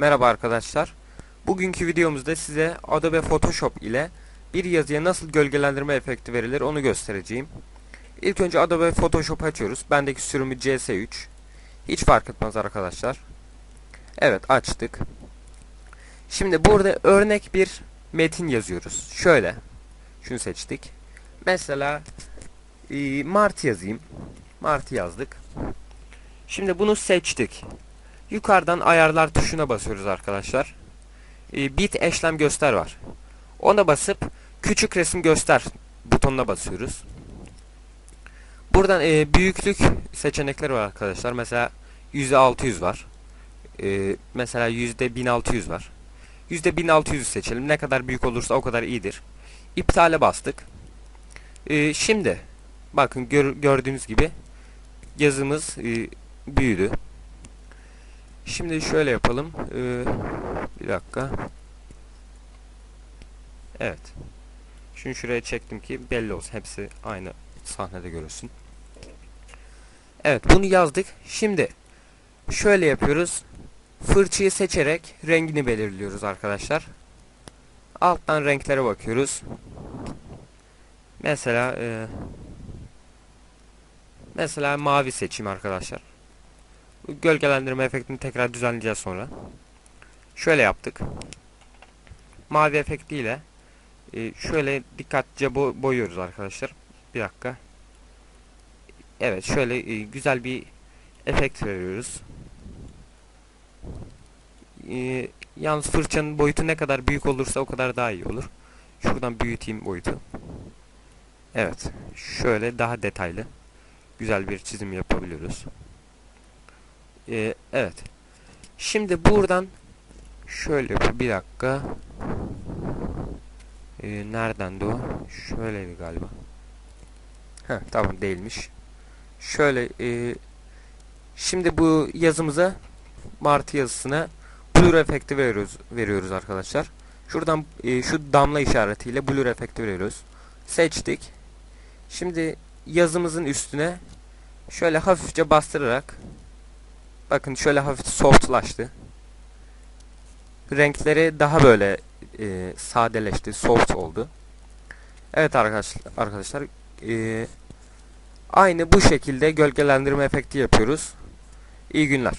Merhaba arkadaşlar. Bugünkü videomuzda size Adobe Photoshop ile bir yazıya nasıl gölgelendirme efekti verilir onu göstereceğim. İlk önce Adobe Photoshop açıyoruz. Bendeki sürümü CS3. Hiç fark etmez arkadaşlar. Evet açtık. Şimdi burada örnek bir metin yazıyoruz. Şöyle. Şunu seçtik. Mesela e, Mart yazayım. Mart yazdık. Şimdi bunu seçtik. Yukarıdan ayarlar tuşuna basıyoruz arkadaşlar. E, bit eşlem göster var. Ona basıp küçük resim göster butonuna basıyoruz. Buradan e, büyüklük seçenekleri var arkadaşlar. Mesela %600 var. E, mesela %1600 var. %1600 seçelim. Ne kadar büyük olursa o kadar iyidir. İptale bastık. E, şimdi bakın gör, gördüğünüz gibi yazımız e, büyüdü. Şimdi şöyle yapalım. Ee, bir dakika. Evet. Şunu şuraya çektim ki belli olsun. Hepsi aynı sahnede görülsün. Evet bunu yazdık. Şimdi şöyle yapıyoruz. Fırçayı seçerek rengini belirliyoruz arkadaşlar. Alttan renklere bakıyoruz. Mesela e, mesela mavi seçeyim arkadaşlar. Gölgelendirme efektini tekrar düzenleyeceğiz sonra. Şöyle yaptık. Mavi efektiyle e, şöyle dikkatlice bo boyuyoruz arkadaşlar. Bir dakika. Evet şöyle e, güzel bir efekt veriyoruz. E, yalnız fırçanın boyutu ne kadar büyük olursa o kadar daha iyi olur. Şuradan büyüteyim boyutu. Evet. Şöyle daha detaylı. Güzel bir çizim yapabiliyoruz. Ee, evet. Şimdi buradan şöyle. Bir dakika. Ee, nereden de o? Şöyleydi galiba. Heh, tamam değilmiş. Şöyle e, şimdi bu yazımıza Martı yazısına blur efekti veriyoruz veriyoruz arkadaşlar. Şuradan e, şu damla işaretiyle blur efekti veriyoruz. Seçtik. Şimdi yazımızın üstüne şöyle hafifçe bastırarak Bakın şöyle hafif softlaştı. Renkleri daha böyle e, sadeleşti, soft oldu. Evet arkadaşlar, arkadaşlar e, aynı bu şekilde gölgelendirme efekti yapıyoruz. İyi günler.